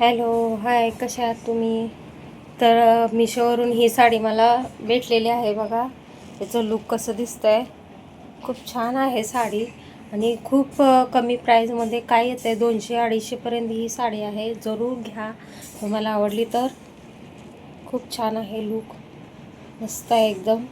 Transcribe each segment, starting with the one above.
Hello hi कशा आहात तुम्ही? तर मिशोवरून ही साडी मला भेटलेली आहे बघा. त्याचं लुक कसं दिसतं आहे खूप छान आहे साडी. आणि खूप कमी प्राईजमध्ये काय येतं आहे दोनशे अडीचशेपर्यंत ही साडी आहे. जरूर घ्या. तुम्हाला आवडली तर. खूप छान आहे लुक मस्त आहे एकदम.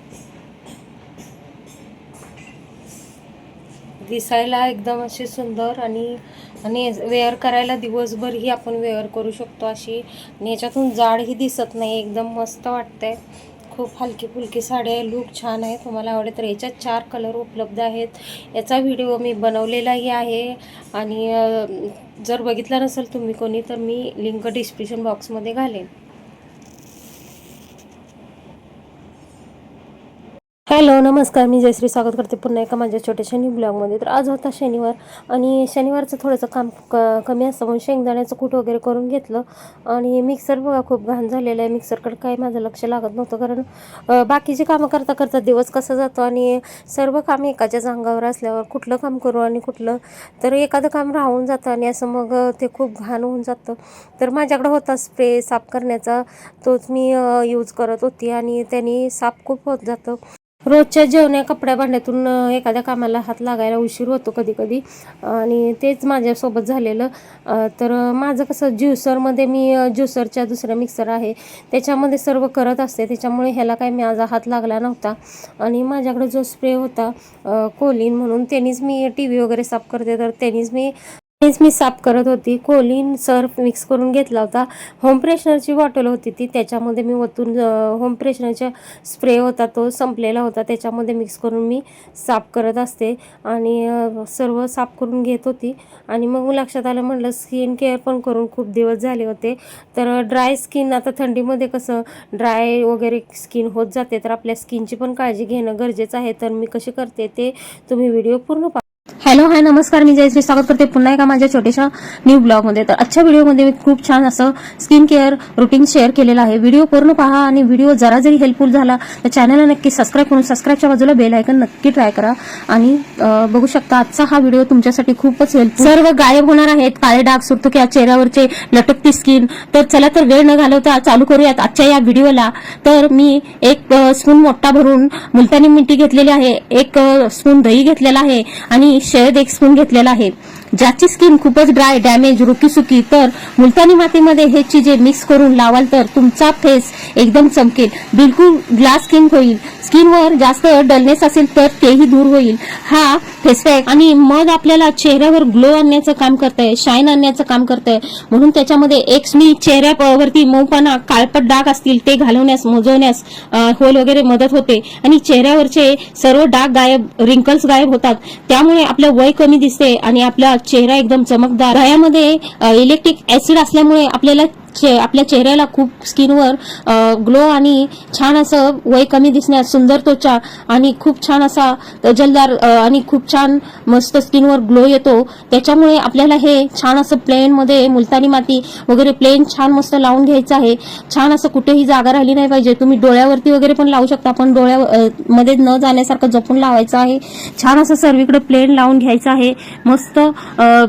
दिसायला एकदम अशी सुंदर आणि आणि वेअर करायला दिवसभरही आपण वेअर करू शकतो अशी. आणि याच्यातून जाडही दिसत नाही एकदम मस्त वाटते खूप हलकी फुलकी साडी आहे लूक छान आहे. तुम्हाला आवडेल तर याच्यात चार कलर उपलब्ध आहेत. याचा व्हिडिओ मी बनवलेलाही आहे. आणि जर बघितला नसेल तुम्ही कोणी तर मी लिंक डिस्क्रिप्शन बॉक्समध्ये घालेन. हॅलो नमस्कार. मी जयश्री स्वागत करते पुन्हा एका माझ्या छोट्याशा शनी ब्लॉगमध्ये. तर आज होता शनिवार आणि शनिवारचं थोडंसं काम क कमी असतं म्हणून शेंगदाण्याचं कूट वगैरे करून घेतलं आणि मिक्सर बघा खूप घाण झालेलं आहे. मिक्सरकडे काय माझं लक्ष लागत नव्हतं कारण बाकीची कामं करता करता दिवस कसा जातो आणि सर्व काम एकाच्याच अंगावर असल्यावर कुठलं काम करू आणि कुठलं तर एखादं काम राहून जातं आणि असं मग ते खूप घाण होऊन जातं. तर माझ्याकडं होता स्प्रे साफ करण्याचा. तोच मी यूज करत होती आणि त्यांनी साफ खूप होत जातं. रोजच्या जेवण्या कपड्या भांड्यातून एखाद्या कामाला हात लागायला उशीर होतो कधी कधी आणि तेच माझ्यासोबत झालेलं. तर माझं कसं ज्युसरमध्ये मी ज्युसरच्या दुसऱ्या मिक्सर आहे. त्याच्यामध्ये सर्व करत असते. त्याच्यामुळे ह्याला काही माझा हात लागला नव्हता. आणि माझ्याकडे जो स्प्रे होता कोलिन म्हणून त्यांनीच मी टी व्ही वगैरे साफ करते. तर त्यांनीच मी तेच मी साफ करत होती. कोलिन सर्फ मिक्स करून घेतला होता. होम फ्रेशनरची बॉटल होती ती. त्याच्यामध्ये मी वतून होम फ्रेशनरचा स्प्रे होता तो संपलेला होता. त्याच्यामध्ये मिक्स करून मी साफ करत असते. आणि सर्व साफ करून घेत होती. आणि मग लक्षात आलं म्हटलं स्किन केअर पण करून खूप दिवस झाले होते. तर ड्राय स्किन आता थंडीमध्ये कसं ड्राय वगैरे स्किन होत जाते. तर आपल्या स्किनची पण काळजी घेणं गरजेचं आहे. तर मी कशी करते ते तुम्ही व्हिडिओ पूर्ण पा नमस्कार मी जयश्री स्वागत करते पुन्हा एका माझ्या छोट्याशा न्यू ब्लॉगमध्ये तर आजच्या व्हिडिओमध्ये मी खूप छान असं स्किन केअर रुटीन शेअर केलेलं आहे. व्हिडिओ पूर्ण पहा आणि व्हिडिओ जरा जरी हेल्पफुल झाला तर चॅनलला नक्की सबस्क्राईब करून सबस्क्राईबच्या बाजूला बेल आयकन नक्की ट्राय करा. आणि बघू शकता आजचा हा व्हिडिओ तुमच्यासाठी खूपच हेल्पफुल सर्व गायब होणार आहेत. काळे डाग सुरतुक्या चेहऱ्यावरचे लटकती स्किन तर चला तर वेळ न घालवता चालू करूयात आजच्या या व्हिडिओला तर मी एक स्पून मोठा भरून मुलतानी मिठी घेतलेली आहे. एक स्पून दही घेतलेला आहे. आणि शहद एक स्पून घेतलेला आहे. ज्याची स्किन खूपच ड्राय डॅमेज रुकी सुकी तर मुलतानी मातीमध्ये हे चीजे मिक्स करून लावाल तर तुमचा फेस एकदम चमकेल. बिलकुल ग्लास स्किन होईल. स्किनवर जास्त डलनेस असेल तर तेही दूर होईल. हा फेस पॅक आणि मग आपल्याला चेहऱ्यावर ग्लो आणण्याचं काम करतंय शाईन आणण्याचं काम करतंय. म्हणून त्याच्यामध्ये एक मी चेहऱ्यावरती मऊपणा काळपट डाग असतील ते घालवण्यास मोजवण्यास होल वगैरे मदत होते. आणि चेहऱ्यावरचे सर्व डाग गायब रिंकल्स गायब होतात. त्यामुळे आपलं वय कमी दिसते आणि आपल्या चेहरा एकदम चमकदार. यामध्ये इलेक्ट्रिक ऍसिड असल्यामुळे आपल्याला चे- आपल्या चेहऱ्याला खूप स्किनवर ग्लो आणि छान असं वय कमी दिसण्यास सुंदर त्वचा आणि खूप छान असा तजलदार आणि खूप छान मस्त स्किनवर ग्लो येतो. त्याच्यामुळे आपल्याला हे छान असं प्लेनमध्ये मुलतानी माती वगैरे प्लेन छान मस्त लावून घ्यायचं आहे. छान असं कुठेही जागा राहिली नाही पाहिजे. तुम्ही डोळ्यावरती वगैरे पण लावू शकता. पण डोळ्या मध्ये न जाण्यासारखं जपून लावायचं आहे. छान असं सर्वीकडे प्लेन लावून घ्यायचं आहे. मस्त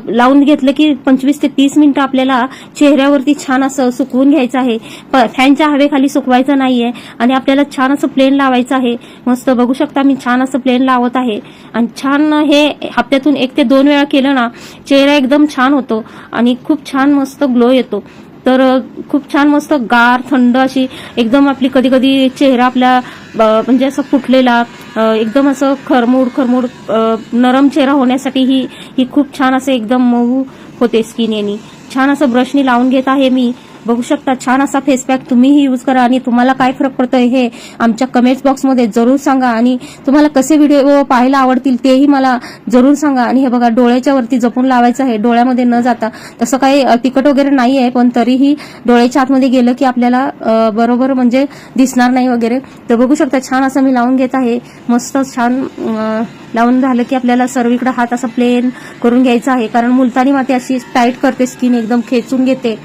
लावून घेतलं की पंचवीस ते तीस मिनिटं आपल्याला चेहऱ्यावरती छान असं सुकवून घ्यायचं आहे. प- फॅनच्या हवेखाली सुकवायचं नाहीये आणि आपल्याला छान असं प्लेन लावायचं आहे. मस्त बघू शकता मी छान असं प्लेन लावत आहे. आणि छान हे हप्त्यातून एक ते दोन वेळा केलं ना चेहरा एकदम छान होतो आणि खूप छान मस्त ग्लो येतो. तर खूप छान मस्त गार थंड अशी एकदम आपली कधी कधी चेहरा आपला म्हणजे असं फुटलेला एकदम असं खरमूड खरमूड नरम चेहरा होण्यासाठी ही ही खूप छान असं एकदम मऊ होते स्किन यांनी. छान असं ब्रशनी लावून घेत आहे मी. बघू शकता छान असा फेस पॅक तुम्हीही यूज करा आणि तुम्हाला काय फरक पडतोय हे आमच्या कमेंट्स बॉक्समध्ये जरूर सांगा. आणि तुम्हाला कसे व्हिडिओ पाहायला आवडतील तेही मला जरूर सांगा. आणि हे बघा डोळ्याच्या वरती जपून लावायचं आहे. डोळ्यामध्ये न जाता तसं काही तिकट तिखट वगैरे नाही आहे पण तरीही डोळ्याच्या आतमध्ये गेलं की आपल्याला बरोबर म्हणजे दिसणार नाही वगैरे. तर बघू शकता छान असं मी लावून घेत आहे. मस्त छान लावून झालं की आपल्याला सर्वीकडे हात असा प्लेन करून घ्यायचा आहे. कारण मुलतानी माती अशी टाईट करते स्किन एकदम खेचून घेते.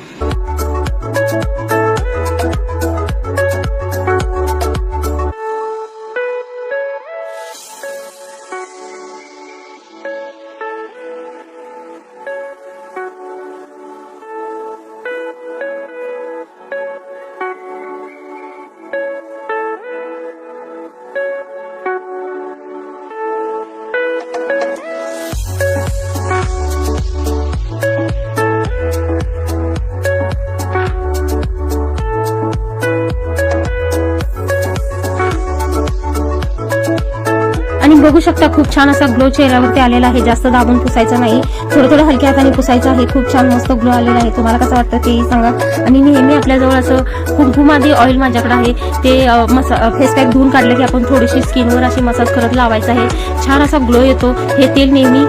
बघू शकता खूप छान असा ग्लो चेहऱ्यावरती आलेला आहे. जास्त दाबून पुसायचा नाही. थोडं थोडं हलक्या हाताने पुसायचं आहे. खूप छान मस्त ग्लो आलेला आहे. तुम्हाला कसं वाटतं तेही सांगा. आणि नेहमी आपल्याजवळ असं कुंकुमादी ऑइल माझ्याकडे आहे. ते मसा फेसपॅक धुवून काढलं की आपण थोडीशी स्किनवर अशी मसाज करत लावायचं आहे. छान असा ग्लो येतो. हे तेल नेहमी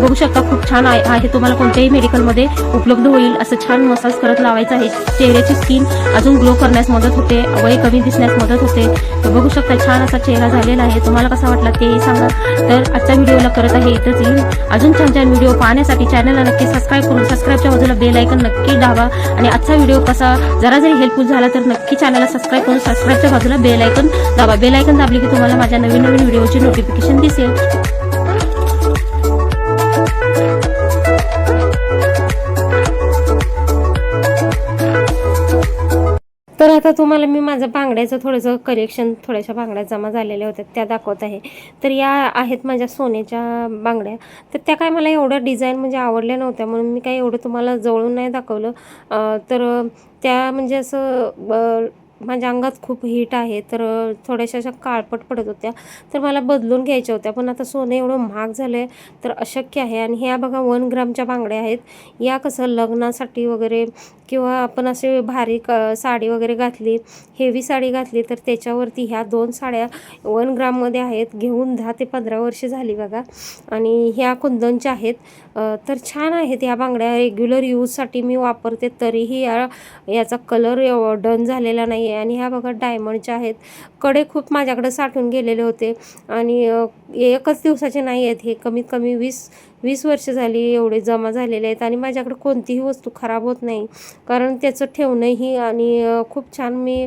बघू शकता खूप छान आहे आहे. तुम्हाला कोणत्याही मेडिकलमध्ये उपलब्ध होईल असं छान मसाज करत लावायचं आहे. चेहऱ्याची स्किन अजून ग्लो करण्यास मदत होते. वय कमी दिसण्यास मदत होते. तर बघू शकता छान असा चेहरा झालेला आहे. तुम्हाला कसा वाटला तेही सांगा. तर आजच्या व्हिडिओला करत आहे इथंच येईल. अजून छान छान व्हिडिओ पाहण्यासाठी चॅनलला नक्की सबस्क्राईब करून सबस्क्राईबच्या बाजूला बेल ऐकन नक्की दाबा. आणि आजचा व्हिडिओ कसा जरा जरी हेल्पफुल झाला तर नक्की चॅनलला सबस्क्राईब करून सबस्क्राईबच्या बाजूला बेल ऐकन दाबा. बेल ऐकन दाबली की तुम्हाला माझ्या नवीन नवीन व्हिडिओची नोटिफिकेशन दिसेल. तुम्हाला मी माझं बांगड्याचं थोडंसं कलेक्शन थोड्याशा बांगड्या जमा झालेल्या होत्या त्या दाखवत आहे. तर या आहेत माझ्या सोन्याच्या बांगड्या. तर त्या काय मला एवढं डिझाईन म्हणजे आवडल्या नव्हत्या म्हणून मी काय एवढं तुम्हाला जवळून नाही दाखवलं. तर त्या म्हणजे असं माझ्या अंगात खूप हीट आहे तर थोड्याशा अशा काळपट पडत होत्या. तर मला बदलून घ्यायच्या होत्या पण आता सोनं एवढं महाग झालं आहे तर अशक्य आहे. आणि ह्या बघा वन ग्रामच्या बांगड्या आहेत. या कसं लग्नासाठी वगैरे किंवा आपण असे भारी क साडी वगैरे घातली हेवी साडी घातली तर त्याच्यावरती ह्या दोन साड्या वन ग्राममध्ये आहेत. घेऊन दहा ते पंधरा वर्ष झाली बघा. आणि ह्या कुंदनच्या आहेत. तर छान आहेत ह्या बांगड्या. रेग्युलर यूजसाठी मी वापरते. तरीही या याचा कलर डन झालेला नाही आहे आणि ह्या बघा डायमंडच्या आहेत. कडे खूप माझ्याकडे साठून गेलेले होते. आणि एकच दिवसाचे नाही आहेत हे कमीत कमी वीस वीस वर्ष झाली एवढे जमा झालेले आहेत आणि माझ्याकडे कोणतीही वस्तू खराब होत नाही. कारण त्याचं ठेवणंही आणि खूप छान मी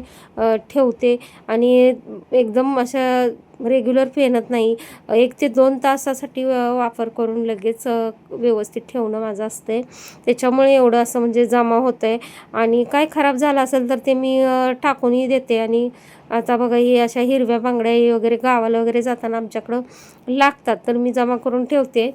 ठेवते आणि एकदम अशा रेग्युलर फेनत नाही. एक ते दोन तासासाठी वापर करून लगेच व्यवस्थित ठेवणं माझं असते त्याच्यामुळे एवढं असं म्हणजे जमा होतं आहे आणि काय खराब झालं असेल तर ते मी टाकूनही देते. आणि आता बघा हे अशा हिरव्या बांगड्या वगैरे गावाला वगैरे जाताना आमच्याकडं लागतात. तर मी जमा करून ठेवते.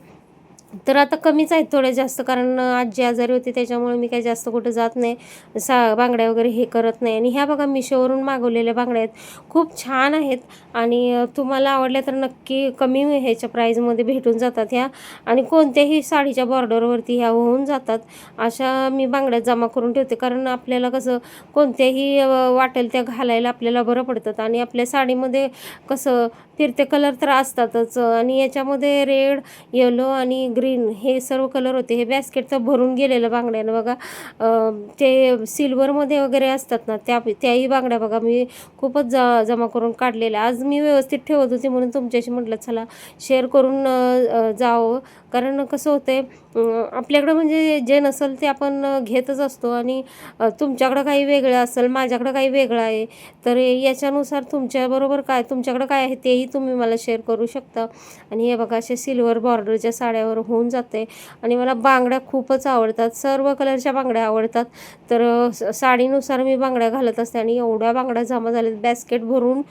तर आता कमीच आहेत थोडे जास्त कारण आजी आजारी होती त्याच्यामुळे मी काही जास्त कुठं जात नाही. सा बांगड्या वगैरे हे करत नाही. आणि ह्या बघा मिशोवरून मागवलेल्या बांगड्या आहेत. खूप छान आहेत. आणि तुम्हाला आवडल्या तर नक्की कमी ह्याच्या प्राईजमध्ये भेटून जातात ह्या. आणि कोणत्याही साडीच्या बॉर्डरवरती ह्या होऊन जातात. अशा मी बांगड्या जमा करून ठेवते. कारण आपल्याला कसं कोणत्याही वाटेल त्या घालायला आपल्याला बरं पडतात. आणि आपल्या साडीमध्ये कसं फिरते कलर तर असतातच. आणि याच्यामध्ये रेड येलो आणि ग्रीन हे सर्व कलर होते. हे बॅस्केटचं भरून गेलेलं बांगड्यानं बघा. ते सिल्वरमध्ये वगैरे असतात ना त्या त्याही बांगड्या बघा. मी खूपच ज जमा करून काढलेल्या. आज मी व्यवस्थित ठेवत होते म्हणून तुमच्याशी म्हटलं चला शेअर करून जावं. कारण कसं होतं आहे आपल्याकडं म्हणजे जे नसेल ते आपण घेतच असतो आणि तुमच्याकडं काही वेगळं असेल माझ्याकडं काही वेगळं आहे तर याच्यानुसार तुमच्याबरोबर काय तुमच्याकडं काय आहे तेही तुम्ही मला शेअर करू शकता. आणि हे बघा अशा सिल्वर बॉर्डरच्या साड्यावर होऊन जाते आणि मला बांगड्या खूपच आवडतात सर्व कलरच्या बांगड्या आवडतात. तर साडीनुसार मी बांगड्या घालत असते आणि एवढ्या बांगड्या जमा झाल्यात. बॅस्केट भरून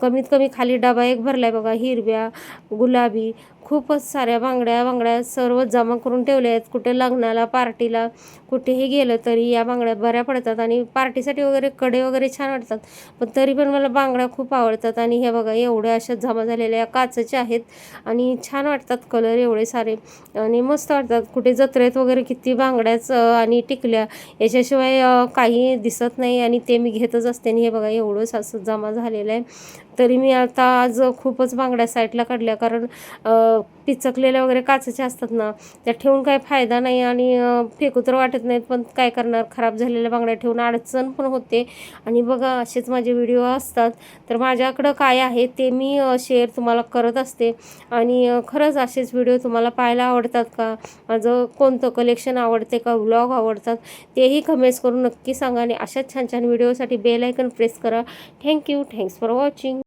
कमीत कमी खाली डबा एक भरला आहे बघा हिरव्या गुलाबी खूपच साऱ्या बांगड्या बांगड्या सर्व जमा करून ठेवल्या आहेत. कुठे लग्नाला पार्टीला कुठेही गेलं तरी या बांगड्या बऱ्या पडतात आणि पार्टीसाठी वगैरे कडे वगैरे छान वाटतात. पण तरी पण मला बांगड्या खूप आवडतात आणि हे बघा एवढ्या अशा जमा झालेल्या काचेच्या आहेत आणि छान वाटतात कलर एवढे सारे आणि मस्त वाटतात. कुठे जत्रेत वगैरे किती बांगड्याच आणि टिकल्या याच्याशिवाय काही दिसत नाही आणि ते मी घेतच असते आणि हे बघा एवढंच असं जमा झालेलं आहे. तरी मी आता आज खूपच बांगड्या साईडला काढल्या कारण पिचकलेल्या वगैरे काचेच्या असतात ना त्या ठेवून काही फायदा नाही आणि फेकू तर वाटत नाहीत पण काय करणार? खराब झालेल्या बांगड्या ठेवून अडचण पण होते. आणि बघा असेच माझे व्हिडिओ असतात. तर माझ्याकडं काय आहे ते मी शेअर तुम्हाला करत असते. आणि खरंच असेच व्हिडिओ तुम्हाला पाहायला आवडतात का? माझं कोणतं कलेक्शन आवडते का? व्लॉग आवडतात? तेही कमेंट्स करून नक्की सांगा आणि अशाच छान छान व्हिडिओसाठी बेल आयकन प्रेस करा. Thank you thanks for watching